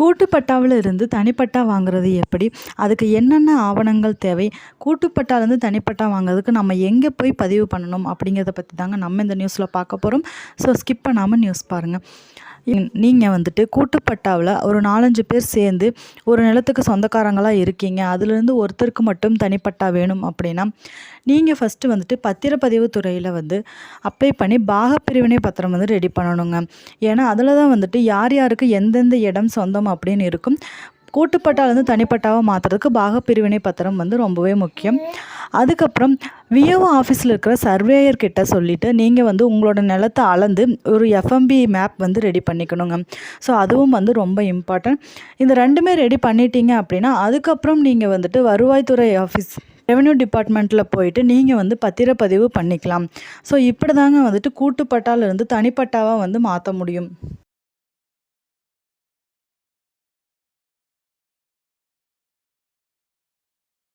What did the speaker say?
கூட்டுப்பட்டாவில் இருந்து தனிப்பட்டா வாங்குறது எப்படி? அதுக்கு என்னென்ன ஆவணங்கள் தேவை? கூட்டுப்பட்டாலேருந்து தனிப்பட்டா வாங்குறதுக்கு நம்ம எங்கே போய் பதிவு பண்ணணும் அப்படிங்கிறத பற்றி தாங்க நம்ம இந்த நியூஸில் பார்க்க போகிறோம் ஸோ ஸ்கிப் பண்ணாமல் நியூஸ் பாருங்கள் நீங்கள் வந்துட்டு கூட்டுப்பட்டாவில் ஒரு நாலஞ்சு பேர் சேர்ந்து ஒரு நிலத்துக்கு சொந்தக்காரங்களாக இருக்கீங்க. அதுலேருந்து ஒருத்தருக்கு மட்டும் தனிப்பட்டா வேணும் அப்படின்னா நீங்கள் ஃபஸ்ட்டு வந்துட்டு பத்திரப்பதிவு துறையில் வந்து அப்ளை பண்ணி பாகப்பிரிவினை பத்திரம் வந்து ரெடி பண்ணணுங்க. ஏன்னா அதில் தான் வந்துட்டு யார் யாருக்கு எந்தெந்த இடம் சொந்தம் அப்படின்னு இருக்கும். கூட்டுப்பட்டாலேருந்து தனிப்பட்டாவை மாற்றுறதுக்கு பாகப்பிரிவினை பத்திரம் வந்து ரொம்பவே முக்கியம். அதுக்கப்புறம் விஏஓ ஆஃபீஸில் இருக்கிற சர்வேயர் கிட்ட சொல்லிவிட்டு நீங்கள் வந்து உங்களோட நிலத்தை அளந்து ஒரு எஃப்எம்பி மேப் வந்து ரெடி பண்ணிக்கணுங்க. ஸோ அதுவும் வந்து ரொம்ப இம்பார்ட்டன்ட் இந்த ரெண்டுமே ரெடி பண்ணிட்டீங்க அப்படின்னா அதுக்கப்புறம் நீங்கள் வந்துட்டு வருவாய்த்துறை ஆஃபீஸ் ரெவென்யூ டிபார்ட்மெண்ட்டில் போயிட்டு நீங்கள் வந்து பத்திரப்பதிவு பண்ணிக்கலாம். ஸோ இப்படி தாங்க வந்துட்டு கூட்டுப்பட்டாலேருந்து தனிப்பட்டாவாக வந்து மாற்ற முடியும்.